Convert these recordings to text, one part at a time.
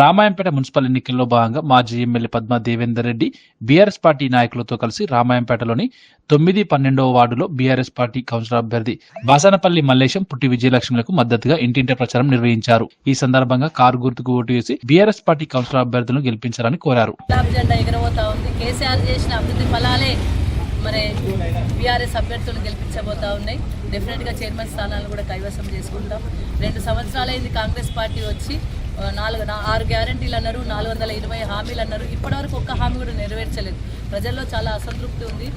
Ramayampet municipal ఎన్నికల్లో భాగంగా మాజీ MLA Padma Devender Reddy BRS party నాయకులతో కలిసి రామాయంపేటలోని తొమ్మిది పన్నెండవ వార్డులో బీఆర్ఎస్ పార్టీ కౌన్సిలర్ అభ్యర్థి బాసనపల్లి మల్లేశం పుట్టి విజయలక్ష్మిలకు మద్దతుగా ఇంటింటి ప్రచారం నిర్వహించారు. ఈ సందర్భంగా కారు గుర్తుకు ఓటు వేసి బీఆర్ఎస్ పార్టీ కౌన్సిలర్ అభ్యర్థులను గెలిపించాలని కోరారు. మరి బీఆర్ఎస్ అభ్యర్థులు గెలిపించబోతా ఉన్నాయి. డెఫినెట్గా చైర్మన్ స్థానాలను కూడా కైవసం చేసుకుంటాం. రెండు సంవత్సరాలైంది కాంగ్రెస్ పార్టీ వచ్చి నాలుగు ఆరు గ్యారంటీలు అన్నారు నాలుగు వందల ఇరవై హామీలు అన్నారు. ఇప్పటివరకు ఒక్క హామీ కూడా నెరవేర్చలేదు. ప్రజల్లో చాలా అసంతృప్తి ఉంది.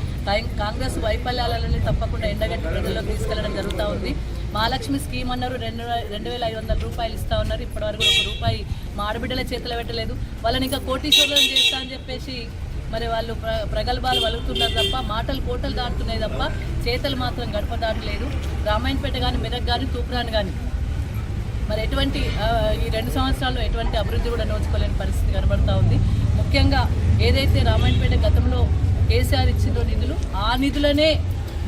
కాంగ్రెస్ వైఫల్యాలని తప్పకుండా ఎండగట్టి ప్రజల్లోకి తీసుకెళ్ళడం జరుగుతూ ఉంది. మహాలక్ష్మి స్కీమ్ అన్నారు రెండు రెండు వేల ఐదు వందల రూపాయలు ఇస్తా ఉన్నారు. ఇప్పటివరకు ఒక రూపాయి మాడబిడ్డల చేతిలో పెట్టలేదు. వాళ్ళని ఇంకా కోటీశ్వరులను చేస్తా అని చెప్పేసి మరి వాళ్ళు ప్ర ప్రగల్భాలు వలుగుతున్నారు తప్ప మాటలు కోటలు దాటుతున్నాయి తప్ప చేతలు మాత్రం గడప దాటలేదు. రామాయణపేట కానీ మెదక్ కానీ తూప్రాన్ కానీ మరి ఎటువంటి ఈ రెండు సంవత్సరాల్లో ఎటువంటి అభివృద్ధి కూడా నోచుకోలేని పరిస్థితి కనబడుతూ ఉంది. ముఖ్యంగా ఏదైతే రామాయణపేట గతంలో కేసీఆర్ ఇచ్చిందో నిధులు ఆ నిధులనే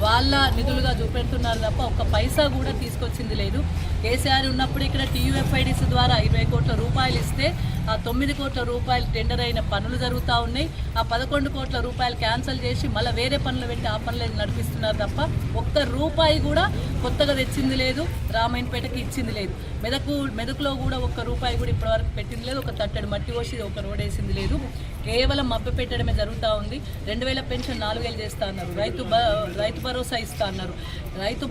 వాళ్ళ నిధులుగా చూపెడుతున్నారు తప్ప ఒక్క పైసా కూడా తీసుకొచ్చింది లేదు. కేసీఆర్ ఉన్నప్పుడు ఇక్కడ టీయూఎఫ్ఐడిసి ద్వారా ఇరవై కోట్ల రూపాయలు ఇస్తే ఆ తొమ్మిది కోట్ల రూపాయలు టెండర్ అయిన పనులు జరుగుతూ ఉన్నాయి. ఆ పదకొండు కోట్ల రూపాయలు క్యాన్సిల్ చేసి మళ్ళీ వేరే పనులు పెట్టి ఆ పనులు నడిపిస్తున్నారు తప్ప ఒక్క రూపాయి కూడా కొత్తగా తెచ్చింది లేదు రామాయణపేటకి ఇచ్చింది లేదు. మెదకు మెదకులో కూడా ఒక్క రూపాయి కూడా ఇప్పటివరకు పెట్టింది లేదు. ఒక తట్టడి మట్టి కోసి ఒక రోడ్ వేసింది లేదు. కేవలం మబ్బు పెట్టడమే జరుగుతూ ఉంది. రెండు వేల పెన్షన్ నాలుగు వేలు చేస్తా అన్నారు. రైతు రైతు భరోసా ఇస్తా అన్నారు. రైతు